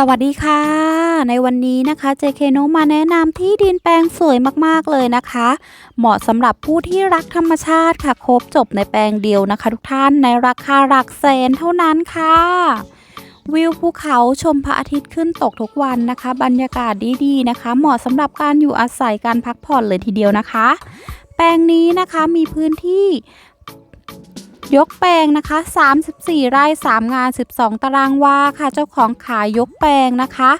สวัสดีค่ะ ในวันนี้นะคะ JK โนมาแนะนำที่ดินแปลงสวยมากๆเลยนะคะ เหมาะสำหรับผู้ที่รักธรรมชาติค่ะ ครบจบในแปลงเดียวนะคะ ทุกท่านในราคาหลักแสนเท่านั้นค่ะ วิวภูเขาชมพระอาทิตย์ขึ้นตกทุกวันนะคะ บรรยากาศดีๆนะคะ เหมาะสำหรับการอยู่อาศัยการพักผ่อนเลยทีเดียวนะคะ แปลงนี้นะคะมีพื้นที่ ยกแปลงนะคะ 34 ไร่ 3 งาน 12 ตารางวาค่ะ เจ้าของขายยกแปลงนะคะ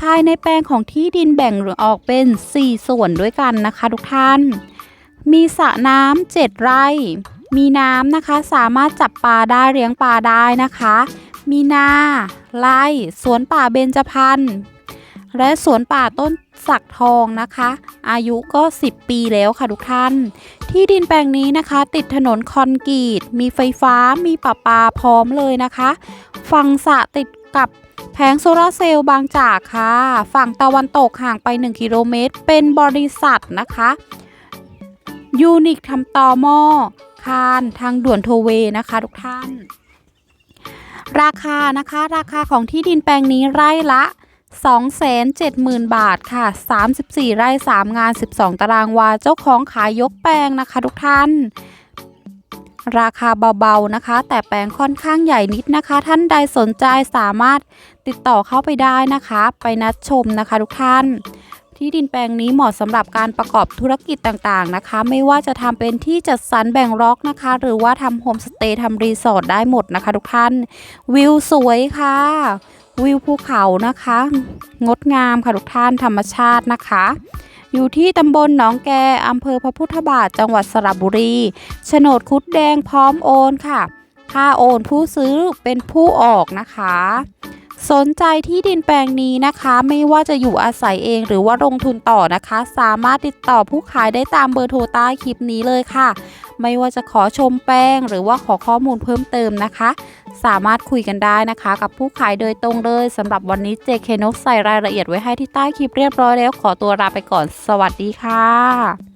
ภายในแปลงของที่ดินแบ่งออกเป็น 4 ส่วนด้วยกันนะคะ ทุกท่าน มีสระน้ำ7ไร่ มีน้ำนะคะ สามารถจับปลาได้เลี้ยงปลาได้นะคะ มีนาไร่สวนป่าเบญจพรรณและสวนป่าต้นสักทองนะคะ อายุก็ 10 ปีแล้วค่ะทุกท่าน ที่ดินแปลงนี้นะคะ ติดถนนคอนกรีต มีไฟฟ้ามีประปาพร้อมเลยนะคะ ฝั่งสะติดกับแผงโซลาร์เซลล์บางจากค่ะ ฝั่งตะวันตกห่างไป 1 กิโลเมตร เป็นบริษัทนะคะยูนิคทำต่อหม้อคานทางด่วนโทเวนะคะทุกท่าน ราคานะคะ ราคาของที่ดินแปลงนี้ไร่ละ 270,000 บาทค่ะ 34 ไร่ 3 งาน 12 ตารางวา เจ้าของขายยกแปลงนะคะทุกท่าน ราคาเบาๆนะคะ แต่แปลงค่อนข้างใหญ่นิดนะคะ ท่านใดสนใจสามารถติดต่อเข้าไปได้นะคะ ไปนัดชมนะคะทุกท่าน ที่ดินแปลงนี้เหมาะสำหรับการประกอบธุรกิจต่างๆนะคะ ไม่ว่าจะทำเป็นที่จัดสรรแบ่งร็อกนะคะ หรือว่าทำโฮมสเตย์ทำรีสอร์ทได้หมดนะคะ ทุกท่าน วิวสวยค่ะ วิวภูเขานะคะ งดงามค่ะทุกท่านธรรมชาตินะคะ อยู่ที่ตำบลหนองแกอำเภอพระพุทธบาทจังหวัดสระบุรีโฉนดคุดแดงพร้อมโอนค่ะ ค่าโอนผู้ซื้อเป็นผู้ออกนะคะ สนใจที่ดินแปลงนี้นะคะ ไม่ว่าจะอยู่อาศัยเองหรือว่าลงทุนต่อนะคะ สามารถติดต่อผู้ขายได้ตามเบอร์โทรใต้คลิปนี้เลยค่ะ ไม่ว่าจะขอชมแปลงหรือว่าขอข้อมูลเพิ่มเติมนะคะ สามารถคุยกันได้นะคะ กับผู้ขายโดยตรงเลยสำหรับวันนี้ JK นกใส่รายละเอียดไว้ให้ที่ใต้คลิปเรียบร้อยแล้วขอตัวลาไปก่อน สวัสดีค่ะ